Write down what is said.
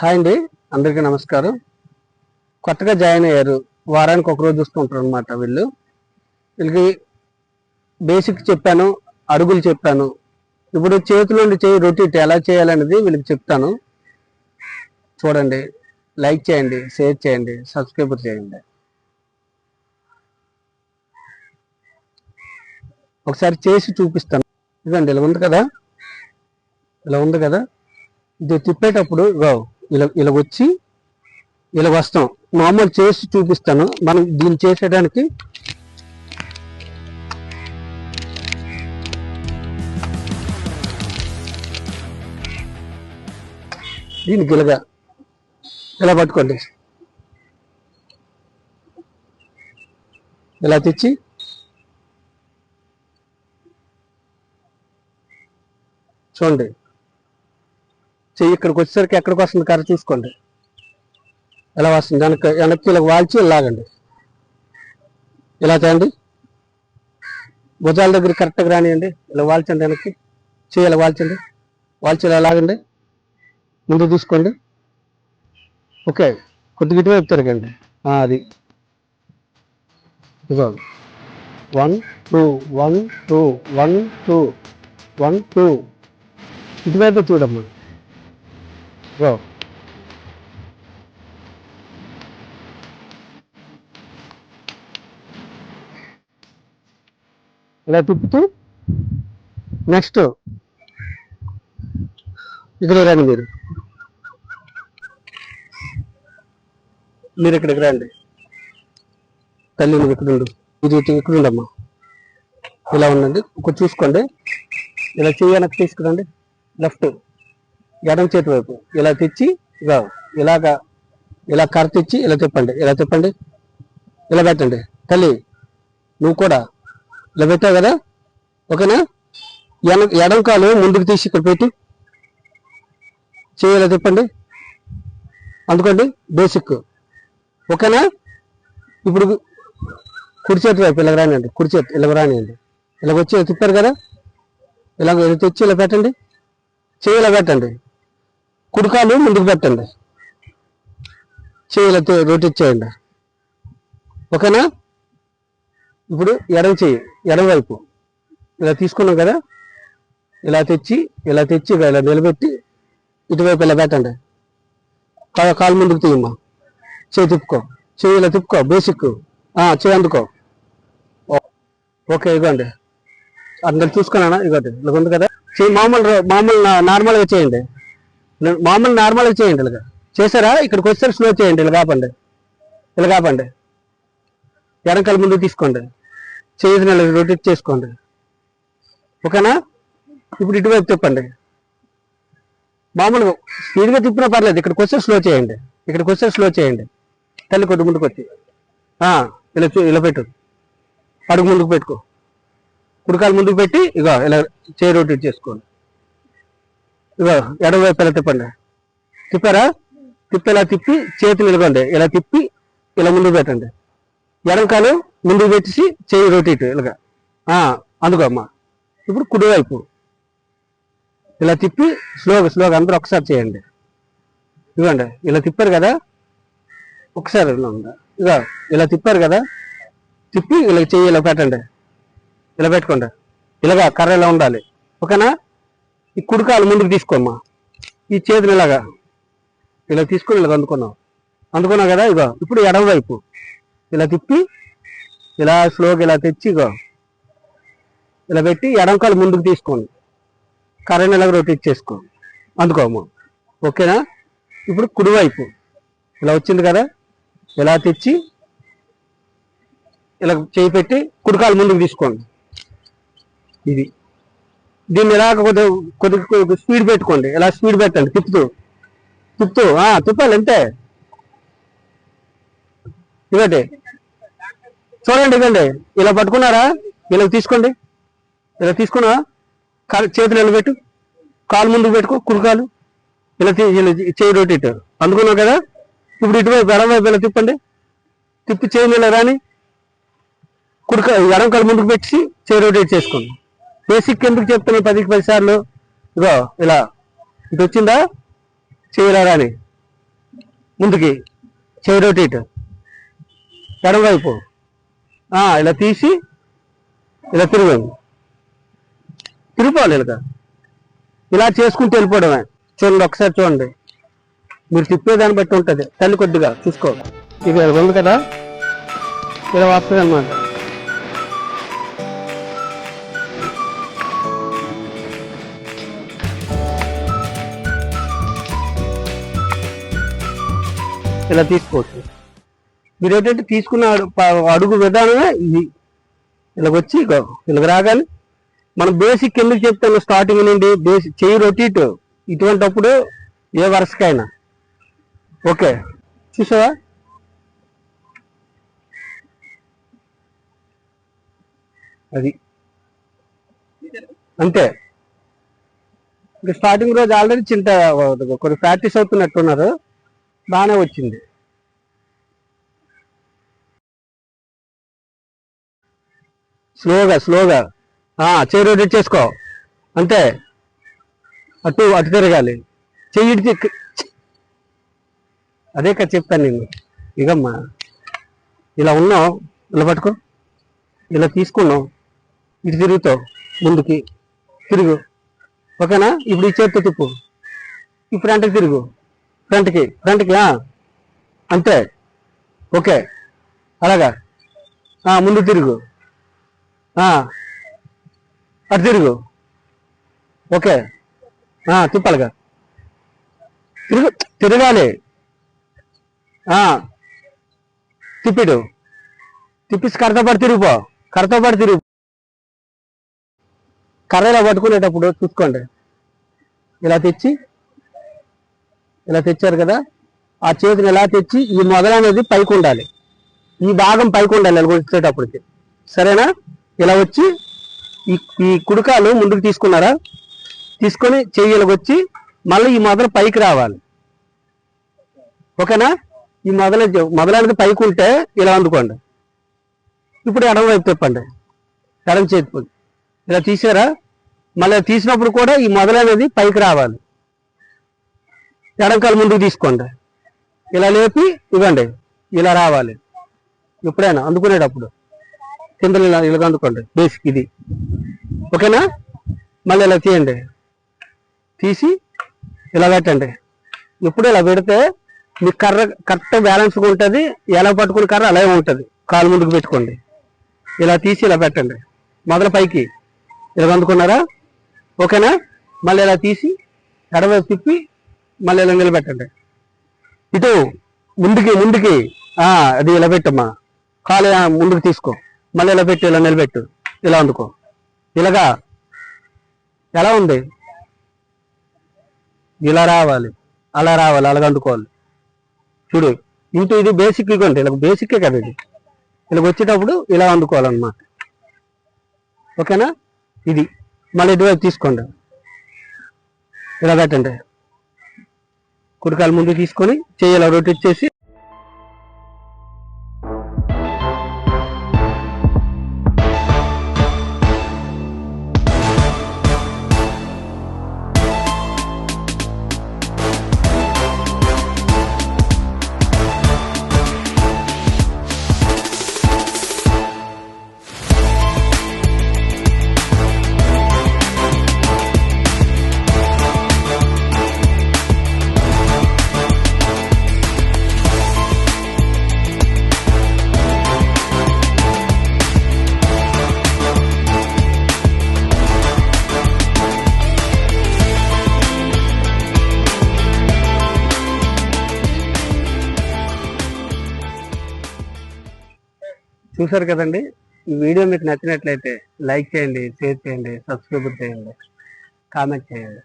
Hi అండి అందరికీ నమస్కారం. కొత్తగా జాయిన్ అయ్యారు. వారానికి ఒక రోజు అనమాట వీళ్ళు. వీళ్ళకి బేసిక్ చెప్పాను అడుగులు చెప్పాను. ఇప్పుడు చేతుల చేయి రొటీట్ ఎలా చేయాలనేది వీళ్ళకి చెప్తాను. చూడండి లైక్ చేయండి షేర్ చేయండి సబ్స్క్రైబర్ చేయండి. ఒకసారి చేసి చూపిస్తాను. ఇదండి ఇలా ఉంది కదా? ఇలా ఉంది కదా? ఇది తిప్పేటప్పుడు ఇగో ఇలా ఇలా వచ్చి ఇలా వస్తాం. మామూలు చేసి చూపిస్తాను. మనం దీన్ని చేసేయడానికి దీనికి ఇలాగా ఇలా పట్టుకోండి. ఇలా తెచ్చి చూడండి. చెయ్యి ఇక్కడికి వచ్చేసరికి ఎక్కడికి వస్తుంది కర్ర చూసుకోండి. ఎలా వస్తుంది? వెనక వెనక్కి ఇలా వాల్చి లాగండి. ఇలా చేయండి. భుజాల దగ్గర కరెక్ట్గా రానియండి. ఇలా వాల్చండి వెనక్కి. చెయ్యి ఇలా వాల్చండి. వాల్చి ఇలా లాగండి. ముందు తీసుకోండి ఓకే. కొద్దిగా ఇటువైపు తిరగండి. అది. ఇదిగో. One two one two one two one two. ఇటువైపు చూడమ్మా. Well. ఇలా తిప్పుతూ నెక్స్ట్ ఇక్కడ రండి మీరు. మీరు ఇక్కడికి రండి. తల్లి నువ్వు ఇక్కడ ఉండు. ఇది ఇక్కడ ఉండమ్మా. ఇలా ఉండండి. ఒక చూసుకోండి. ఇలా చేయడానికి తీసుకురండి. లెఫ్ట్. ఎడం చేతి వైపు. ఇలా తెచ్చి ఇలా ఇలాగా ఇలా కర్ర తెచ్చి ఇలా తిప్పండి. ఇలా తిప్పండి. ఇలా పెట్టండి. తల్లి నువ్వు కూడా ఇలా పెట్టావు కదా? ఓకేనా? ఎడ ఎడం కాలు ముందుకు తీసి ఇక్కడ పెట్టి చేయి తిప్పండి. అందుకోండి బేసిక్ ఓకేనా? ఇప్పుడు కుడి చేతి వైపు ఇలా రానియండి. కుడి చేతి ఇలా రానియండి. ఇలా వచ్చి తిప్పారు కదా? ఇలాగ తెచ్చి ఇలా పెట్టండి. చేయి ఇలా పెట్టండి. కుడుకాలు ముందుకు పెట్టండి. చేయి ఇలా రొటేట్ చేయండి. ఓకేనా? ఇప్పుడు ఎడం చేయి ఎడం వైపు. ఇలా తీసుకున్నాం కదా? ఇలా తెచ్చి ఇలా తెచ్చి ఇలా నిలబెట్టి ఇటువైపు ఇలా పెట్టండి. కాలు ముందుకు తీయమ్మా. చేయి తిప్పుకో. చేయి ఇలా తిప్పుకో. బేసిక్ ఆ, చేయి అందుకో. ఓకే ఇవ్వండి అందరు చూసుకున్నానా ఇవ్వండి ఇలా ఉంది కదా? చేయి మామూలు మామూలు నార్మల్గా చేయండి. మామూలు నార్మల్గా చేయండి ఇలాగా. చేశారా? ఇక్కడికి వచ్చారు స్లో చేయండి ఇలా కాపండి. ఇలా కాపండి. ఎడంకల ముందు తీసుకోండి. చేతిని ఇలా రొటేట్ చేసుకోండి. ఓకేనా? ఇప్పుడు ఇటువైపు తిప్పండి. మామూలుగా స్పీడ్గా తిప్పినా పర్లేదు ఇక్కడికి వస్తే స్లో చేయండి. ఇక్కడికి వస్తే స్లో చేయండి. తల్లి కొద్ది ముందుకు వచ్చి. ఇలా ఇలా పెట్టు. అడుగు ముందుకు పెట్టుకో. కుడికాలు ముందుకు పెట్టి ఇగో ఇలా చేయి రొటేట్ చేసుకోండి. ఇగో ఎడమవైపు ఇలా తిప్పండి? తిప్పారా? తిప్పి ఇలా తిప్పి చేతి నిలబండి ఇలా తిప్పి ఇలా ముందు పెట్టండి. ఎడంకాలు ముందు పెట్టేసి చేయి రొటేట్ ఇలాగా. ఆ, అందుకో అమ్మా. ఇప్పుడు కుడివైపు. ఇలా తిప్పి స్లోగా స్లోగా అందరూ ఒకసారి చేయండి. ఇవ్వండి ఇలా తిప్పారు కదా? ఒకసారి ఇదో ఉందా? ఇలా తిప్పారు కదా? తిప్పి ఇలా చెయ్యి ఇలా పెట్టండి. ఇలా పెట్టుకోండి. ఇలాగా కర్ర ఇలా ఉండాలి. ఓకేనా? ఈ కుడికాలు ముందుకు తీసుకోమ్మా. ఈ చేతిని ఇలాగా. ఇలా తీసుకొని ఇలా అందుకున్నావు. అందుకున్నావు కదా ఇగో ఇప్పుడు ఎడమ వైపు. ఇలా తిప్పి ఇలా స్లోగా ఇలా తెచ్చి ఇగో ఇలా పెట్టి ఎడంకాలు ముందుకు తీసుకోండి. కరెంట్ ఇలాగ రొటేట్ చేసుకోండి అందుకోమ్మా. ఓకేనా? ఇప్పుడు కుడివైపు ఇలా వచ్చింది కదా ఇలా తెచ్చి ఇలా చేయి పెట్టి కుడికాలు ముందుకు తీసుకోండి. ఇది. దీన్ని ఇలా కొద్ది కొద్ది స్పీడ్ పెట్టుకోండి. ఇలా స్పీడ్ పెట్టండి? తిప్పుతూ. తిప్పుతూ. ఆ, తిప్పాలి అంతే. ఇవ్వండి. చూడండి ఇవ్వండి. ఇలా పట్టుకున్నారా? ఇలా తీసుకోండి. ఇలా తీసుకున్నా కాలు చేతులు పెట్టు? కాలు ముందుకు పెట్టుకో కుడికాలు ఇలా తీ- ఇలా చేయి రొటేట్ అందుకున్నావు కదా? ఇప్పుడు ఇటువైపు ఎడం వైపు ఇలా తిప్పండి. తిప్పి చేయి ఇలా రాని కుడిక ఎడం కాలు ముందుకు పెట్టి చేయి రోటేట్ చేసుకోండి. బేసిక్ ఎందుకు చెప్తున్నా పదికి పది సార్లు. ఇగో ఇలా. ఇటు వచ్చిందా? చేయరా రాని? ముందుకి. చెవి రొటేట్ ఎడమవైపు ఇలా తీసి ఇలా తిరగండి. తిరిగిపోవాలి ఇలా ఇలా చేసుకుంటూ వెళ్ళిపోవడమే. చూడండి ఒకసారి చూడండి. మీరు తిప్పేదాన్ని బట్టి ఉంటుంది. తల్లి కొద్దిగా చూసుకో. ఇది ఉంది కదా? ఇలా వస్తుంది అనమాట ఇలా తీసుకోవచ్చు మీరు ఏంటంటే తీసుకున్న అడుగు విధానమే ఇది ఇలా వచ్చి ఇగో ఇలా రాగానే మనం బేసిక్ ఎందుకు చెప్తాను స్టార్టింగ్ నుండి బేసిక్ చెయ్యి రొటీట్ ఇటువంటప్పుడు ఏ వరుసకైనా ఓకే చూసావా అది అంతే ఇంకా స్టార్టింగ్ రోజు ఆల్రెడీ చింత కొన్ని ప్రాక్టీస్ అవుతున్నట్టున్నారు బాగానే వచ్చింది. స్లోగా స్లోగా. చేయి రొటేట్ చేసుకో. అంతే అటు అటు తిరగాలి. చెయ్యి ఇటు తిక్కు. అదే కదా చెప్తాను నేను. ఇగమ్మా. ఇలా ఉన్నావు. ఇలా పట్టుకో. ఇలా తీసుకున్నావు. ఇటు తిరుగుతావు. ముందుకి. తిరుగు. ఓకేనా? ఇప్పుడు ఈ చేతితో తిప్పు. ఇప్పుడు అంటే తిరుగు. ఫ్రంట్కి ఫ్రంట్కి అంతే. ఓకే. అలాగా. ముందు తిరుగు. అటు తిరుగు. ఓకే. తిప్పాలిగా. తిరుగు తిరగాలి. తిప్పిడు. తిప్పిసి కర్రతో పడి తిరిగిపో కర్రతో పడి తిరుగు. కర్రలో పట్టుకునేటప్పుడు చూసుకోండి. ఇలా తెచ్చి ఇలా తెచ్చారు కదా ఆ చేతిని ఎలా తెచ్చి ఈ మొదలనేది పైకి ఉండాలి. ఈ భాగం పైకి ఉండాలి వచ్చేటప్పటికి. సరేనా? ఇలా వచ్చి ఈ ఈ కుడికాలు ముందుకు తీసుకున్నారా? తీసుకొని చెయ్యలకు వచ్చి మళ్ళీ ఈ మొదలు పైకి రావాలి. ఓకేనా? ఈ మొదల మొదలనేది పైకి ఉంటే ఇలా అందుకోండి. ఇప్పుడు ఎడమ వైపు తిప్పండి. ఎడమ చేతి ఇలా తీసారా? మళ్ళీ తీసినప్పుడు కూడా ఈ మొదలనేది పైకి రావాలి. ఎడంకాలు ముందుకు తీసుకోండి. ఇలా లేపి ఇవ్వండి. ఇలా రావాలి. ఎప్పుడైనా అందుకునేటప్పుడు. కింద ఇలా ఇలా అందుకోండి. బేసిక్ ఇది. ఓకేనా? మళ్ళీ ఇలా తీయండి. తీసి ఇలా పెట్టండి. ఎప్పుడు ఇలా పెడితే మీ కర్ర కరెక్ట్ బ్యాలెన్స్గా ఉంటుంది ఎలా పట్టుకుని కర్ర అలాగే ఉంటుంది. కాలు ముందుకు పెట్టుకోండి. ఇలా తీసి ఇలా పెట్టండి. మొదల పైకి. ఇలా అందుకున్నారా? ఓకేనా? మళ్ళీ ఇలా తీసి ఎడవైపు తిప్పి మళ్ళీ ఇలా నిలబెట్టండి ఇటు ముందుకి ముందుకి ఆ అది ఇలా పెట్టమ్మా. కాలు ముందుకు తీసుకో. మళ్ళీ ఇలా పెట్టి ఇలా నిలబెట్టు. ఇలా అందుకో. ఇలాగా. ఎలా ఉంది? ఇలా రావాలి. అలా రావాలి అలాగ అందుకోవాలి. చూడు ఇంత ఇది బేసిక్ ఇవ్వండి ఇలా బేసిక్కే కదా ఇది. ఇలా వచ్చేటప్పుడు ఇలా అందుకోవాలన్నమాట. ఓకేనా? ఇది. మళ్ళీ ఇటువైపు తీసుకోండి. ఇలా పెట్టండి. కుడికాలు ముందు తీసుకొని చేయాలి రొటేట్ చేసి చూసారు కదండి. ఈ వీడియో మీకు నచ్చినట్లయితే లైక్ చేయండి షేర్ చేయండి సబ్స్క్రైబ్ చేయండి కామెంట్ చేయండి.